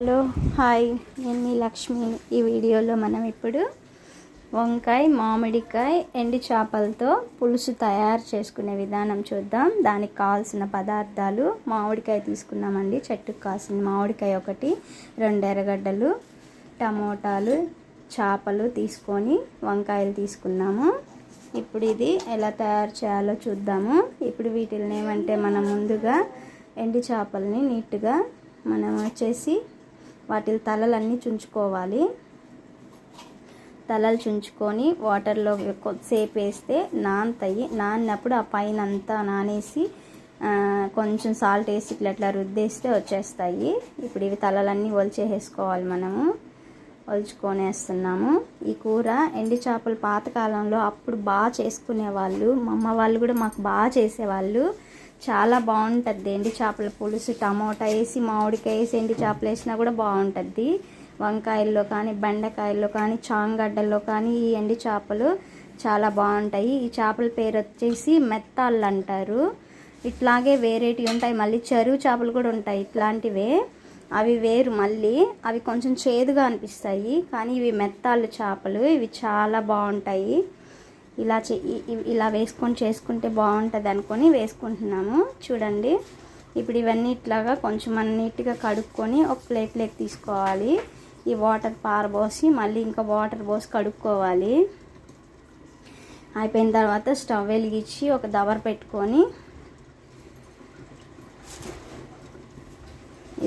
Hello hi. నేను మీ లక్ష్మి. ఈ వీడియోలో మనం ఇప్పుడు వంకాయ మామిడికాయ ఎండి చేపలతో పులుసు తయారు చేసుకునే విధానం చూద్దాం. దానికి కావాల్సిన పదార్థాలు మామిడికాయ తీసుకున్నామండి చెట్టుకు కాసిన మామిడికాయ ఒకటి రెండు ఎర్రగడ్డలు టమోటాలు చేపలు తీసుకొని వంకాయలు తీసుకున్నాము ఇప్పుడు ఇది ఎలా తయారు చేయాలో చూద్దాము. ఇప్పుడు వీటిని ఏమంటే మనం ముందుగా ఎండి చేపల్ని నీట్గా మనం వచ్చేసి వాటి తలలన్నీ చుంచుకోవాలి. తలలు చుంచుకొని వాటర్లో కొద్దిసేపు వేస్తే నానతాయి. నానినప్పుడు ఆ పైన అంతా నానేసి కొంచెం సాల్ట్ వేసి ఇట్లా అట్లా రుద్దేస్తే వచ్చేస్తాయి. ఇప్పుడు ఇవి తలలన్నీ ఒలిచేసేసుకోవాలి మనము. ఒలుచుకొనేస్తున్నాము. ఈ కూర ఎండి చేపలు పాతకాలంలో అప్పుడు బాగా చేసుకునేవాళ్ళు. మా అమ్మ వాళ్ళు కూడా మాకు బాగా చేసేవాళ్ళు. చాలా బాగుంటుంది ఎండి చేపల పులుసు టమోటా వేసి మామిడికాయ వేసి ఎండి చేపలు వేసినా కూడా బాగుంటుంది. వంకాయల్లో కానీ బెండకాయల్లో కానీ చాంగడ్డల్లో కానీ ఈ ఎండి చేపలు చాలా బాగుంటాయి. ఈ చేపల పేరు వచ్చేసి మెత్తాళ్ళు అంటారు. ఇట్లాగే వేరేటివి ఉంటాయి. మళ్ళీ చెరువు చేపలు కూడా ఉంటాయి ఇట్లాంటివే. అవి వేరు మళ్ళీ. అవి కొంచెం చేదుగా అనిపిస్తాయి. కానీ ఇవి మెత్తాళ్ళు చేపలు. ఇవి చాలా బాగుంటాయి. ఇలా చే ఇలా వేసుకొని చేసుకుంటే బాగుంటుంది అనుకొని వేసుకుంటున్నాము. చూడండి. ఇప్పుడు ఇవన్నీ ఇట్లాగా కొంచెం అన్నిటిగా కడుక్కొని ఒక ప్లేట్లోకి తీసుకోవాలి. ఈ వాటర్ పారబోసి మళ్ళీ ఇంకా వాటర్ పోసి కడుక్కోవాలి. అయిపోయిన తర్వాత స్టవ్ వెలిగించి ఒక దవర పెట్టుకొని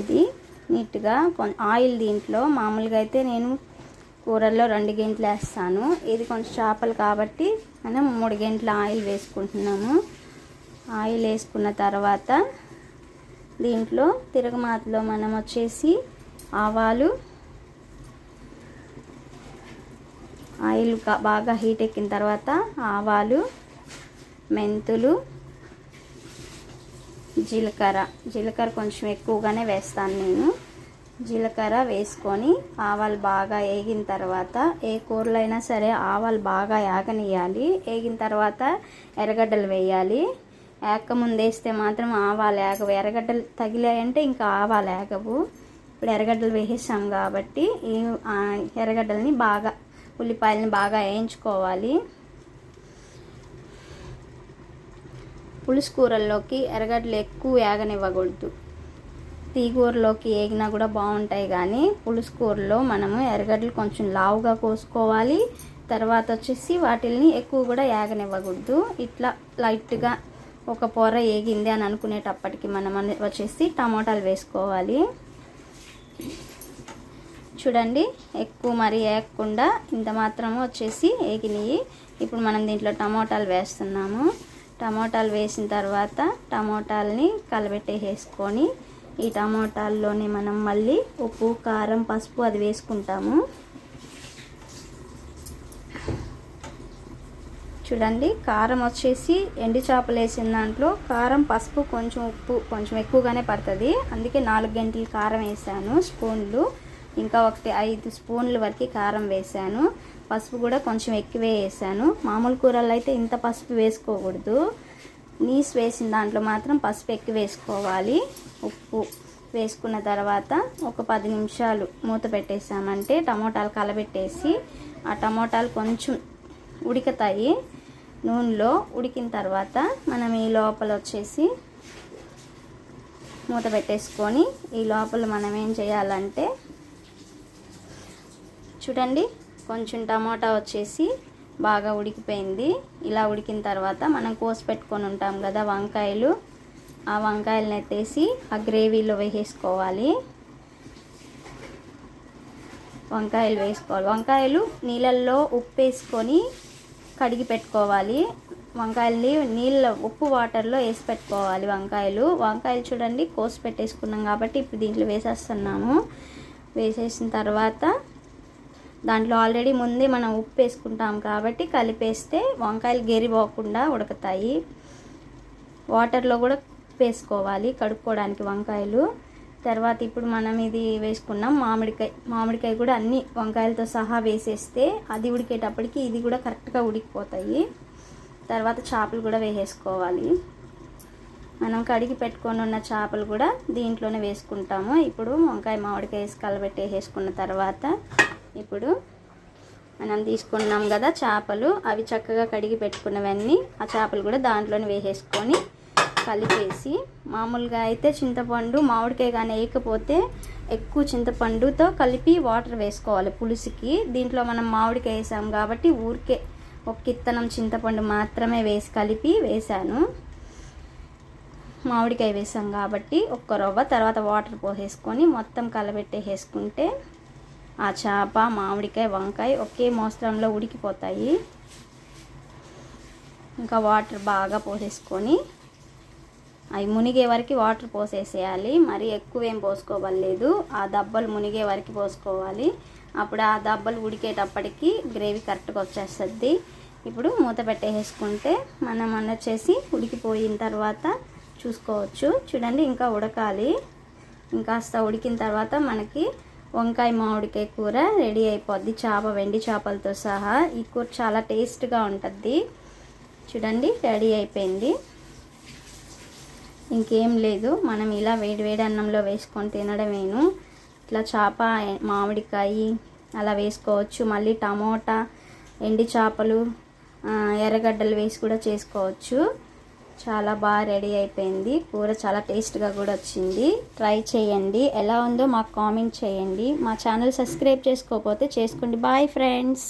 ఇది నీట్గా కొం ఆయిల్ దీంట్లో మామూలుగా అయితే నేను కూరల్లో రెండు గంటలు వేస్తాను. ఇది కొంచెం చేపలు కాబట్టి మనం మూడు గంటల ఆయిల్ వేసుకుంటున్నాము. ఆయిల్ వేసుకున్న తర్వాత దీంట్లో తిరగమాతలో మనం వచ్చేసి ఆవాలు ఆయిల్ కా- బాగా హీట్ ఎక్కిన తర్వాత ఆవాలు మెంతులు జీలకర్ర. జీలకర్ర కొంచెం ఎక్కువగానే వేస్తాను నేను. జీలకర్ర వేసుకొని ఆవాలు బాగా వేగిన తర్వాత ఏ కూరలో అయినా సరే ఆవాలు బాగా యాగనియాలి వేగిన తర్వాత ఎర్రగడ్డలు వేయాలి. ఏక ముందు వేస్తే మాత్రం ఆవాలు ఏగవు. ఎర్రగడ్డలు తగిలాయంటే ఇంకా ఆవాలు ఏగవు. ఇప్పుడు ఎర్రగడ్డలు వేసేసాం కాబట్టి ఈ ఆ, ఎర్రగడ్డల్ని బాగా ఉల్లిపాయలని బాగా వేయించుకోవాలి. పులుసు కూరల్లోకి ఎర్రగడ్డలు ఎక్కువ వేగనివ్వకూడదు తీగూరలోకి వేగినా కూడా బాగుంటాయి కానీ పులుసు కూరలో మనము ఎర్రగడ్డలు కొంచెం లావుగా కోసుకోవాలి. తర్వాత వచ్చేసి వాటిల్ని ఎక్కువ కూడా ఏగనివ్వకూడదు. ఇట్లా లైట్గా ఒక పొర ఏగింది అని అనుకునేటప్పటికి మనం వచ్చేసి టమోటాలు వేసుకోవాలి. చూడండి ఎక్కువ మరి వేయకుండా ఇంత మాత్రము వచ్చేసి ఏగినాయి ఇప్పుడు మనం దీంట్లో టమోటాలు వేస్తున్నాము. టమోటాలు వేసిన తర్వాత టమోటాలని కలబెట్టేసేసుకొని ఈ టమోటాల్లోనే మనం మళ్ళీ ఉప్పు కారం పసుపు అది వేసుకుంటాము. చూడండి కారం వచ్చేసి ఎండి చేపలు వేసిన దాంట్లో కారం పసుపు కొంచెం ఉప్పు కొంచెం ఎక్కువగానే పడుతుంది. అందుకే నాలుగు గంటలు కారం వేసాను స్పూన్లు. ఇంకా ఒకటి ఐదు స్పూన్ల వరకు కారం వేసాను. పసుపు కూడా కొంచెం ఎక్కువే వేసాను. మామూలు కూరల్లో అయితే ఇంత పసుపు వేసుకోకూడదు. నీస్ వేసిన దాంట్లో మాత్రం పసుపు ఎక్కువ వేసుకోవాలి. ఉప్పు వేసుకున్న తర్వాత ఒక పది నిమిషాలు మూత పెట్టేసామంటే టమోటాలు కలబెట్టేసి ఆ టమోటాలు కొంచెం ఉడుకుతాయి. నూనెలో ఉడికిన తర్వాత మనం ఈ లోపల వచ్చేసి మూత పెట్టేసుకొని ఈ లోపల మనం ఏం చేయాలంటే చూడండి కొంచెం టమోటా వచ్చేసి బాగా ఉడికిపోయింది. ఇలా ఉడికిన తర్వాత మనం కోసి పెట్టుకొని ఉంటాం కదా వంకాయలు. ఆ వంకాయలను ఎత్తేసి ఆ గ్రేవీలో వేసేసుకోవాలి. వంకాయలు వేసుకోవాలి. వంకాయలు నీళ్ళల్లో ఉప్పు వేసుకొని కడిగి పెట్టుకోవాలి. వంకాయల్ని నీళ్ళ ఉప్పు వాటర్లో వేసి పెట్టుకోవాలి వంకాయలు. వంకాయలు చూడండి కోసి పెట్టేసుకున్నాం కాబట్టి ఇప్పుడు దీంట్లో వేసేస్తున్నాము. వేసేసిన తర్వాత దాంట్లో ఆల్రెడీ ముందే మనం ఉప్పు వేసుకుంటాం కాబట్టి కలిపేస్తే వంకాయలు గెరిపోకుండా ఉడకతాయి. వాటర్లో కూడా ఉప్పు వేసుకోవాలి కడుక్కోవడానికి వంకాయలు. తర్వాత ఇప్పుడు మనం ఇది వేసుకున్నాం మామిడికాయ మామిడికాయ కూడా అన్ని వంకాయలతో సహా వేసేస్తే అది ఉడికేటప్పటికి ఇది కూడా కరెక్ట్గా ఉడికిపోతాయి. తర్వాత చేపలు కూడా వేసేసుకోవాలి. మనం కడిగి పెట్టుకొని ఉన్న చేపలు కూడా దీంట్లోనే వేసుకుంటాము. ఇప్పుడు వంకాయ మామిడికాయ వేసి కలబెట్టి వేసుకున్న తర్వాత ఇప్పుడు మనం తీసుకున్నాం కదా చేపలు అవి చక్కగా కడిగి పెట్టుకున్నవన్నీ ఆ చేపలు కూడా దాంట్లోనే వేసేసుకొని కలిపేసి మామూలుగా అయితే చింతపండు మామిడికాయ కానీ వేయకపోతే ఎక్కువ చింతపండుతో కలిపి వాటర్ వేసుకోవాలి పులుసుకి. దీంట్లో మనం మామిడికాయ వేసాం కాబట్టి ఊరికే ఒక కిత్తనం చింతపండు మాత్రమే వేసి కలిపి వేసాను. మామిడికాయ వేసాం కాబట్టి ఒక్క రవ్వ తర్వాత వాటర్ పోసేసుకొని మొత్తం కలబెట్టేసేసుకుంటే ఆ చేప మామిడికాయ వంకాయ ఒకే మోస్తరంలో ఉడికిపోతాయి. ఇంకా వాటర్ బాగా పోసేసుకొని అవి మునిగే వరకు వాటర్ పోసేసేయాలి. మరి ఎక్కువ ఏం పోసుకోవలేదు ఆ దబ్బలు మునిగే వరకు పోసుకోవాలి. అప్పుడు ఆ దబ్బలు ఉడికేటప్పటికి గ్రేవీ కరెక్ట్గా వచ్చేస్తుంది. ఇప్పుడు మూత పెట్టేసుకుంటే మనం వచ్చేసి ఉడికిపోయిన తర్వాత చూసుకోవచ్చు. చూడండి ఇంకా ఉడకాలి. ఇంకాస్త ఉడికిన తర్వాత మనకి వంకాయ మామిడికాయ కూర రెడీ అయిపోద్ది. చేప వెండి చేపలతో సహా. ఈ కూర చాలా టేస్ట్గా ఉంటుంది. చూడండి రెడీ అయిపోయింది. ఇంకేం లేదు. మనం ఇలా వేడి వేడి అన్నంలో వేసుకొని తినడమేను. ఇట్లా చేప మామిడికాయ అలా వేసుకోవచ్చు. మళ్ళీ టమోటా ఎండి చేపలు ఎర్రగడ్డలు వేసి కూడా చేసుకోవచ్చు. చాలా బాగా రెడీ అయిపోయింది. కూర చాలా టేస్ట్గా కూడా వచ్చింది. ట్రై చేయండి. ఎలా ఉందో మాకు కామెంట్ చేయండి. మా ఛానల్ సబ్స్క్రైబ్ చేసుకోకపోతే చేసుకోండి. Bye friends.